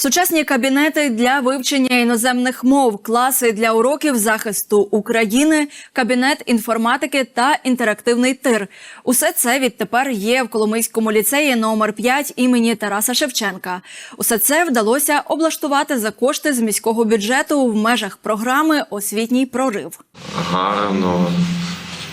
Сучасні кабінети для вивчення іноземних мов, класи для уроків захисту України, кабінет інформатики та інтерактивний тир. Усе це відтепер є в Коломийському ліцеї номер 5 імені Тараса Шевченка. Усе це вдалося облаштувати за кошти з міського бюджету в межах програми Освітній прорив. гарно,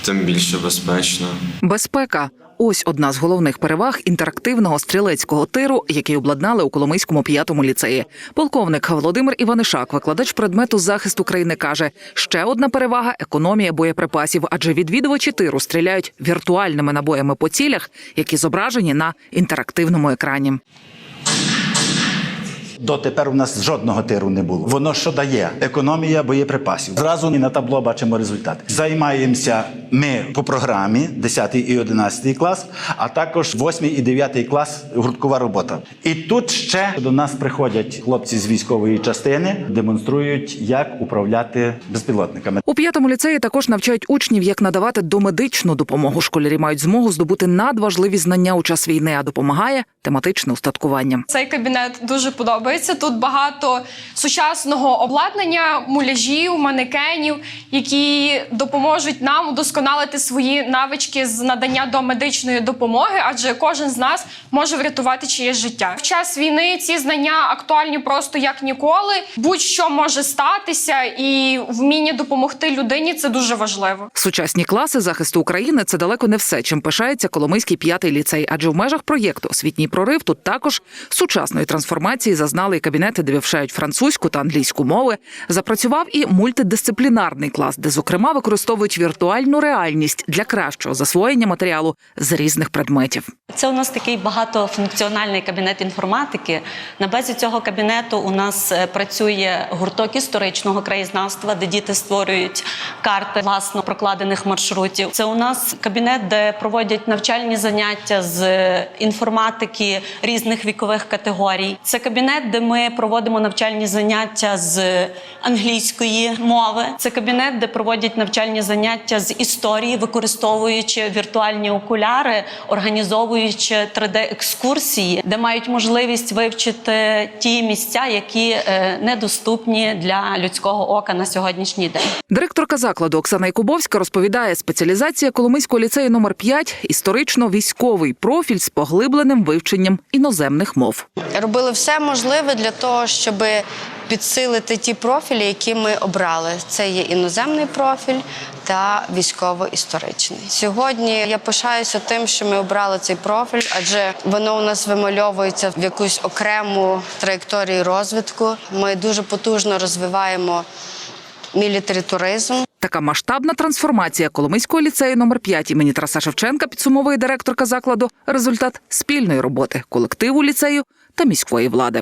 тим більше безпечно. Безпека. Ось одна з головних переваг інтерактивного стрілецького тиру, який обладнали у Коломийському п'ятому ліцеї. Полковник Володимир Іванишак, викладач предмету захисту країни, каже: ще одна перевага економія боєприпасів, адже відвідувачі тиру стріляють віртуальними набоями по цілях, які зображені на інтерактивному екрані. Дотепер у нас жодного тиру не було. Воно що дає? Економія боєприпасів. Зразу і на табло бачимо результати. Займаємося ми по програмі 10 і 11 клас, а також 8 і 9 клас гурткова робота. І тут ще до нас приходять хлопці з військової частини, демонструють, як управляти безпілотниками. П'ятому ліцеї також навчають учнів, як надавати домедичну допомогу. Школярі мають змогу здобути надважливі знання у час війни, а допомагає тематичне устаткування. Цей кабінет дуже подобається. Тут багато сучасного обладнання, муляжів, манекенів, які допоможуть нам удосконалити свої навички з надання до медичної допомоги, адже кожен з нас може врятувати чиєсь життя. В час війни ці знання актуальні просто як ніколи. Будь-що може статися, і вміння допомогти людині це дуже важливо. Сучасні класи захисту України це далеко не все, чим пишається Коломийський п'ятий ліцей. Адже в межах проєкту Освітній прорив тут також сучасної трансформації зазнали і кабінети, де вивчають французьку та англійську мови. Запрацював і мультидисциплінарний клас, де зокрема використовують віртуальну реальність для кращого засвоєння матеріалу з різних предметів. Це у нас такий багатофункціональний кабінет інформатики. На базі цього кабінету у нас е, працює гурток історичного краєзнавства, де діти створюють карти власно прокладених маршрутів. Це у нас кабінет, де проводять навчальні заняття з інформатики різних вікових категорій. Це кабінет, де ми проводимо навчальні заняття з англійської мови. Це кабінет, де проводять навчальні заняття з історії, використовуючи віртуальні окуляри, організовуючи 3D-екскурсії, де мають можливість вивчити ті місця, які е, недоступні для людського ока на сьогоднішній день. Директорка закладу Оксана Якубовська розповідає, спеціалізація Коломийського ліцею номер 5 історично-військовий профіль з поглибленим вивченням іноземних мов. робили все можливе для того, щоб підсилити ті профілі, які ми обрали. Це є іноземний профіль та військово-історичний. Сьогодні я пишаюся тим, що ми обрали цей профіль, адже воно у нас вимальовується в якусь окрему траєкторію розвитку. Ми дуже потужно розвиваємо мілітарі-туризм. Така масштабна трансформація Коломийського ліцею номер 5 імені Тараса Шевченка підсумовує директорка закладу результат спільної роботи колективу ліцею та міської влади.